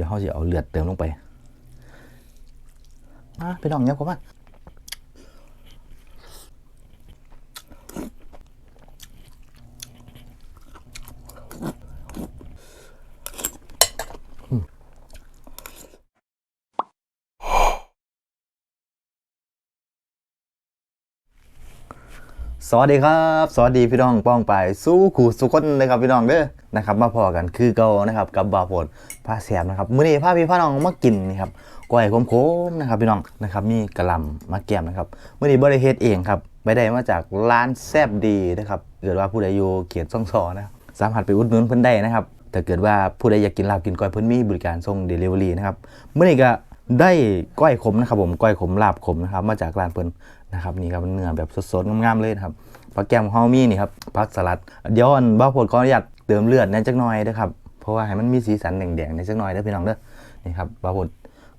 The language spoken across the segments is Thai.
เดี๋ยวเขาจะเอาเลือดเติมลงไปมาไปลองเนี้ยผมมา สวัสดีครับ สวัสดีพี่น้องป้องไปสู้ขู่สุคนเลยครับพี่น้องเด้อนะครับมาพอกันคือเก่านะครับกับบาโพดผ้าแสบนะครับมื้อนี้พาพี่พาน้องมากินนี่ครับก้อยขมๆนะครับพี่น้องนะครับมีกระลำมาแกมนะครับมื้อนี้บ่ได้เฮ็ดเองครับไปได้มาจากร้านแซบดีนะครับเกิดว่าผู้ใดอยู่เขียนซ่องซอนะครับสามารถไปอุดหนุนเพิ่นได้นะครับถ้าเกิดว่าผู้ใดอยากกินลาบกินก้อยเพิ่นมีบริการส่ง Delivery นะครับมื้อนี้ก็ได้ก้อยขมนะครับผมก้อยขมลาบขมนะครับมาจากร้านเพิ่นนะครับนี่ครับเนื้อแบบสดๆงามๆเลยนะครับ ผักแกมของเฮามีนี่ครับผักสลัดเดี๋ยวอันบ้าโพดขออนุญาตเติมเลือดในจักหน่อยเด้อครับเพราะว่าให้มันมีสีสันแดงๆในจักหน่อยเด้อพี่น้องเด้อนี่ครับบ้าโพด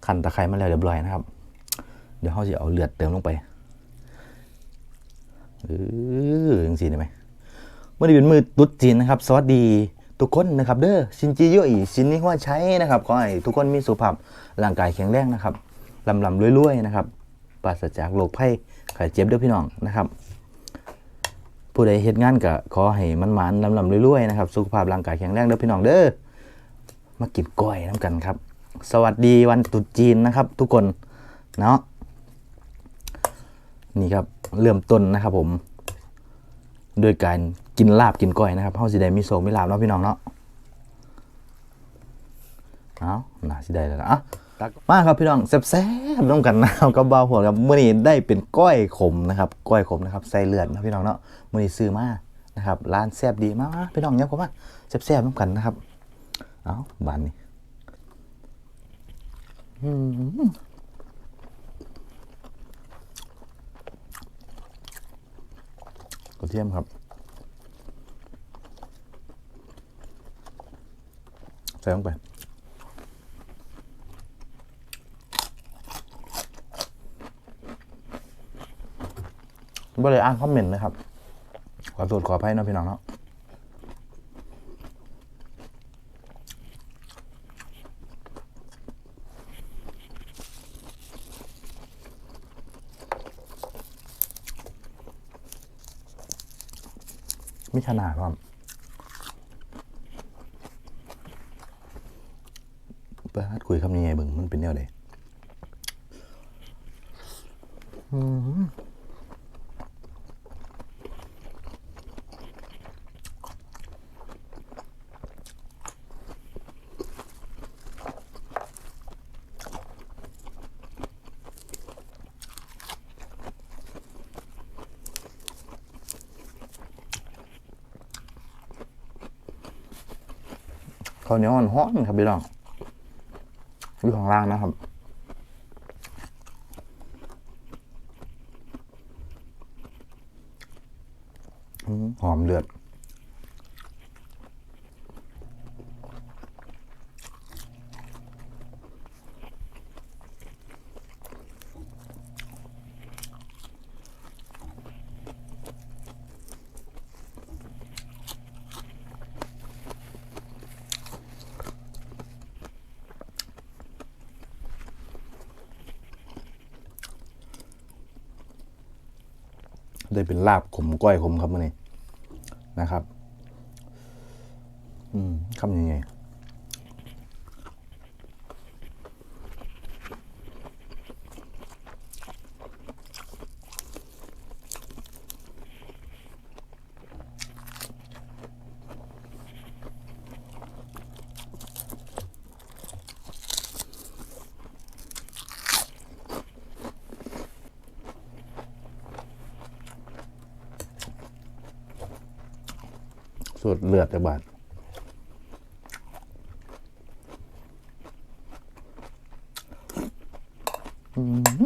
คั่นตะไคร้มาแล้วเรียบร้อยนะครับ เดี๋ยวเฮาสิเอาเลือดเติมลงไปเออจังซี่ได้ไหมเมื่อนี้เป็นมือตุ๊ดจีนนะครับ สวัสดีทุกคนนะครับ เด้อชินจีโยอีชินนี่หัวใช้นะครับขอให้ทุกคนมีสุขภาพร่างกายแข็งแรงนะครับลำลำรวยๆนะครับปราศจากโรคภัยไข้เจ็บเด้อพี่น้องนะครับ ผู้ใดเฮ็ดงานก็ขอให้มันหมานลำลำรวยๆนะครับ สุขภาพร่างกายแข็งแรงเด้อพี่น้องเด้อมากินก้อยน้ำกันครับ สวัสดีวันตรุษจีนนะครับ ทุกคนเนาะนี่ครับเริ่มต้นนะครับผมด้วยการกินลาบกินก้อยนะครับเฮาสิได้มีโซมีลาบเนาะพี่น้องเนาะเอาน่าสิได้แล้วนะอะ ตักมาครับพี่น้องแซ่บๆน้ำกันนะครับกับบาวหัวครับมื้อนี้ได้เป็นก้อยขมนะครับก้อยขมนะครับใส่เลือดนะพี่น้องเนาะมื้อนี้ซื้อมานะครับร้านแซ่บดีมากพี่น้องเนี่ยผมว่าแซ่บๆน้ำกันนะครับเอาบานนี้อืมกระเทียมครับ ใส่ลงไป บ่เลยอ่านคอมเมนต์นะครับ ขอโทษขออภัยนะพี่น้องเนาะมีขนาดความเปิดคุยคำนี้ไงเบึงมันเป็นแนวใดอืม ข้าวเหนียวอ่อนๆครับพี่น้องอยู่ข้างล่างนะครับ ได้เป็นลาบขมก้อยขมครับมื่อนี้นะครับ อืมคำยังไง ดเลือดจากบาทอืม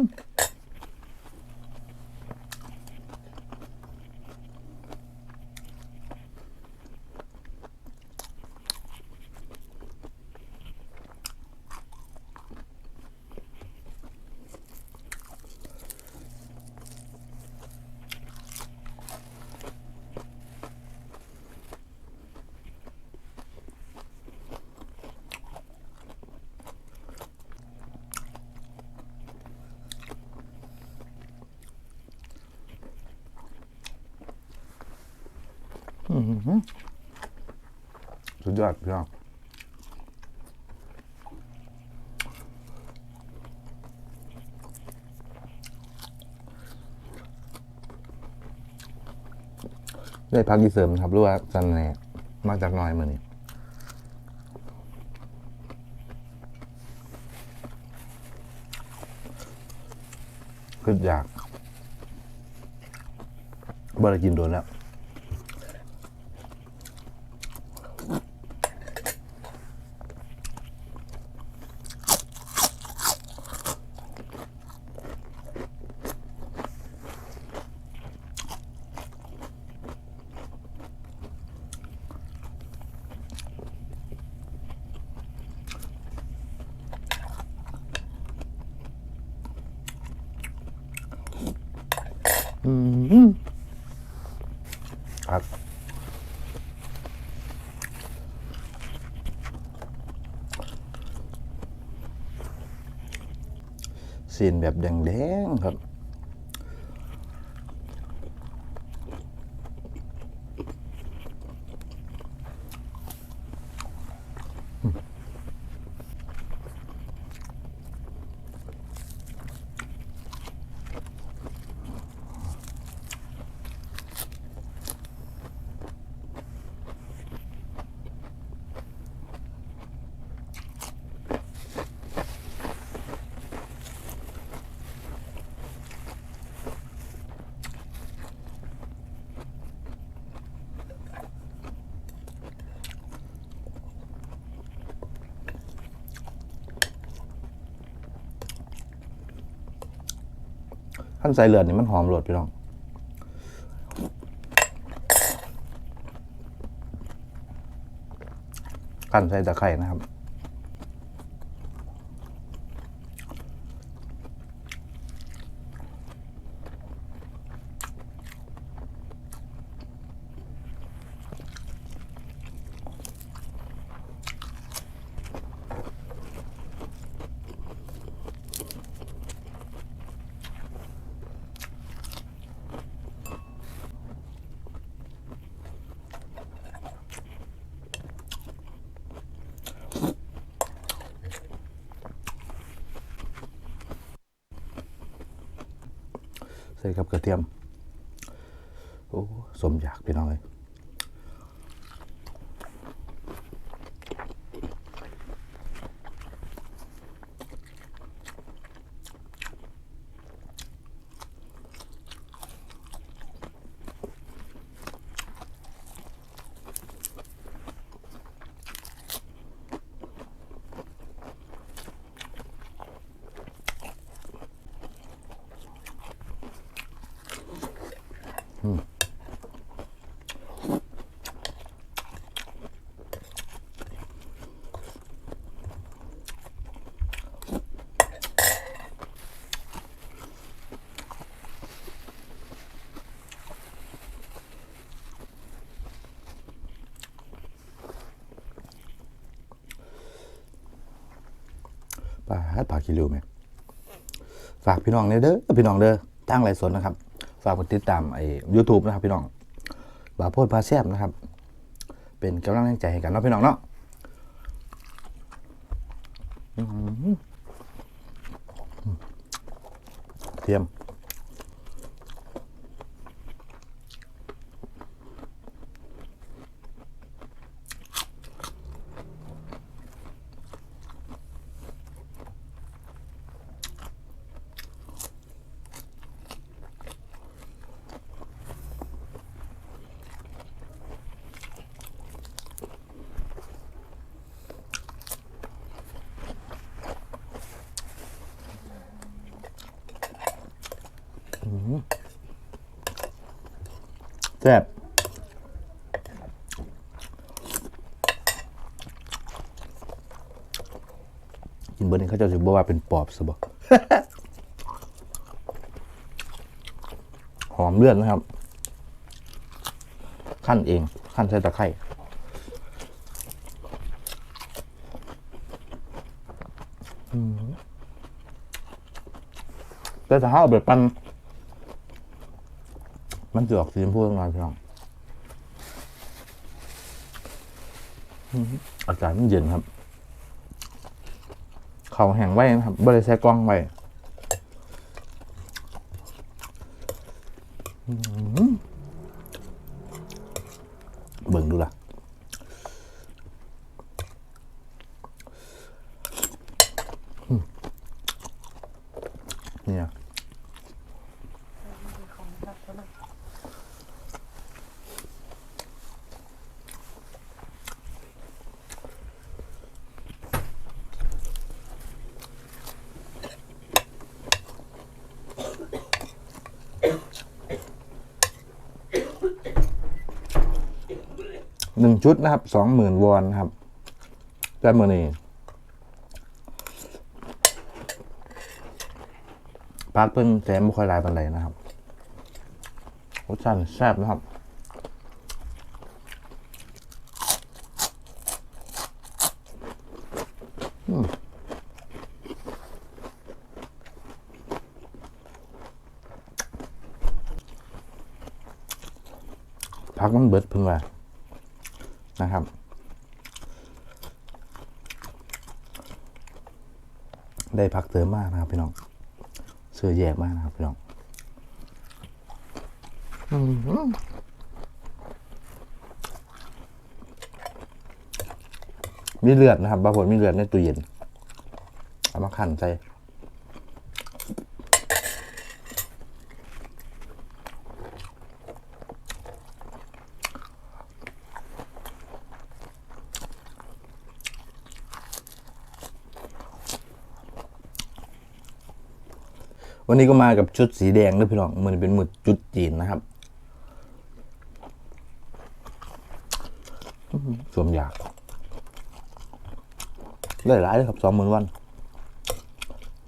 สุดยอดพี่น้องได้พักดีเสริมครับรู้ว่าสันแหน่มาจากหน้อยมือนี้คืออยากบ่ได้กินโดนแล้ว อืมครับซีนแบบแดงๆครับ ขั้นใส่เลือดนี่มันหอมโหลดพี่น้องขั้นใส่ตะไคร่นะครับ ใส่กับกระเทียม โอ้สมอยากพี่น้องเลย คิริวไหมฝากพี่น้องเนี่ยเด้อพี่น้องเด้อตั้งไรสนนะครับ ฝากกดติดตามไอ้ยูทูบนะครับ พี่น้องบาโพดพาแซบนะครับ เป็นกำลังใจให้กันเนาะพี่น้องเนาะเทียม แซ่บกินเบอร์นี้เขาจะถือบอกว่าเป็นปอบสบหอมเลือดนะครับ ขั้นเองขั้นใส่ตะไคร่แต่ถ้าเอาแบบปัน มันจะออกสีชมพูหน่อยพี่น้องอากาศมันเย็นครับ เขาแห้งไว้นะครับบริใส่กล้องไว้เบิ่งดูล่ะเนี่ย ชุดนะครับสองหมื่นวอนนะครับได้มือนี้พักเพิ่งแซมไม่ค่อยลายปันเลยนะครับรสชาติแซ่บนะครับพักมันเบิดเพิ่งว่า นะครับ ได้พักเติมมากนะครับพี่น้องเสื้อแยกมากนะครับพี่น้องมีเลือดนะครับบางคนมีเลือดในตู้เย็นเอามาขันใส่ วันนี้ก็มากับชุดสีแดงด้วยพี่น้องมันเป็นหมึดจุดจีนนะครับสวมอยาก ได้หลายเลยครับสองหมื่นวัน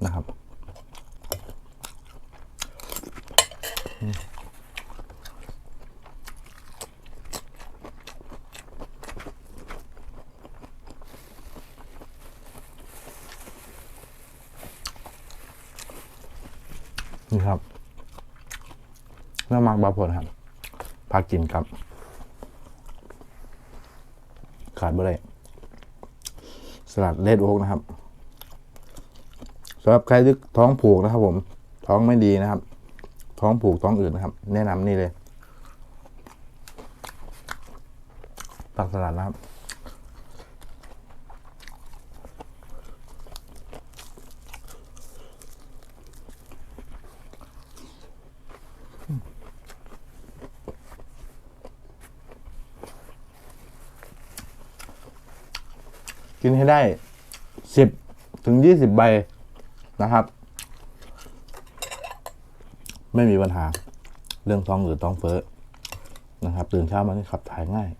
นะครับอืม นี่ครับน้ำมักบาผลครับพากินครับ ขาดบ่ได้สลัดเลดโอ๊กนะครับสำหรับใครที่ท้องผูกนะครับ ผม ท้องไม่ดีนะครับ ท้องผูกท้องอืดนะครับ แนะนำนี่เลยตักสลัดนะครับ กินให้ได้สิบถึงยี่สิบใบนะครับ ไม่มีปัญหา เรื่องท้องหรือท้องเฟ้อนะครับ ตื่นเช้ามานี่ขับถ่ายง่าย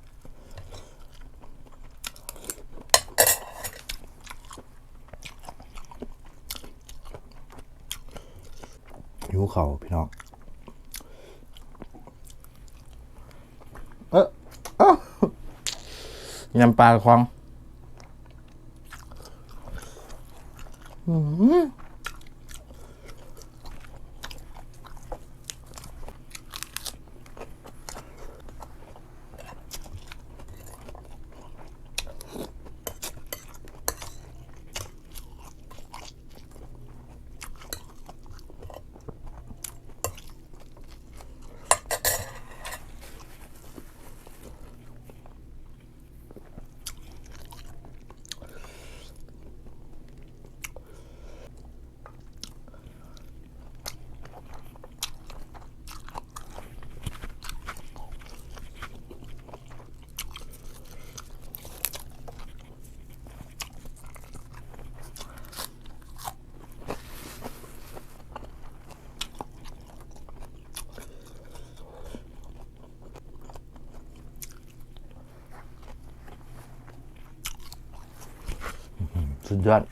หิวเข่าพี่น้องเออเอ้ายำปลาควาง สุดยอด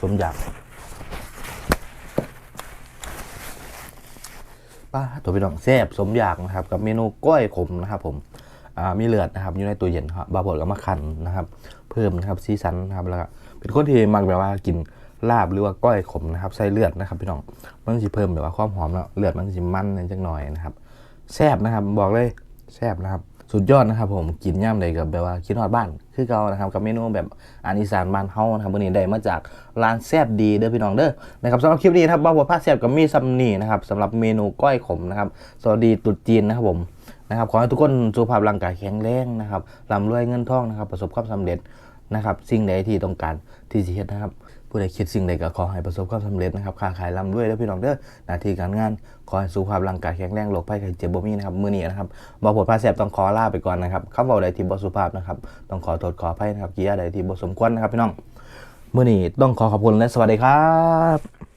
สมอยากป้าตัวพี่น้องแซ่บสมอยากนะครับ กับเมนูก้อยขมนะครับ ผมมีเลือดนะครับอยู่ในตู้เย็นครับบาบดก็มาคันนะครับ เพิ่มนะครับซีซันนะครับแล้วก็เป็นคนที่มักแบบว่ากินลาบหรือว่าก้อยขมนะครับใส่เลือดนะครับพี่น้องมันจะเพิ่มแบบว่าความหอมแล้วเลือดมันจะมันนิดจังหน่อยนะครับแซ่บนะครับ บอกเลยแซ่บนะครับ สุดยอดนะครับผมกินย่ำเลยกับแบบว่าคิดฮอดบ้าน คือเก่านะครับกับเมนูแบบอาหารอีสานบ้านเฮานะครับวันนี้ได้มาจากร้านแซ่บดีเด้อพี่น้องเด้อนะครับสำหรับคลิปนี้นะครับบ้าบัวผ้าแซ่บกับมีซัมนี่นะครับสำหรับเมนูก้อยขมนะครับสวัสดีตรุษจีนนะครับผมนะครับขอให้ทุกคนสุขภาพร่างกายแข็งแรงนะครับร่ำรวยเงินทองนะครับประสบความสำเร็จนะครับสิ่งใดที่ต้องการ ที่สิเฮ็ดนะครับผู้ใดคิดสิ่งใดก็ขอให้ประสบความสำเร็จนะครับค้าขายร่ำรวยแล้วพี่น้องเด้อหน้าที่การงาน ขอให้สุขภาพร่างกายแข็งแรงโรคภัยไข้เจ็บบ่มีนะครับมื้อนี้นะครับบ่ผดพาแสบต้องขอลาไปก่อนนะครับคำเว้าใดที่บ่สุภาพนะครับต้องขอโทษขออภัยนะครับกิริยาใดที่บ่สมควรนะครับพี่น้องมื้อนี้ต้องขอขอบคุณและสวัสดีครับ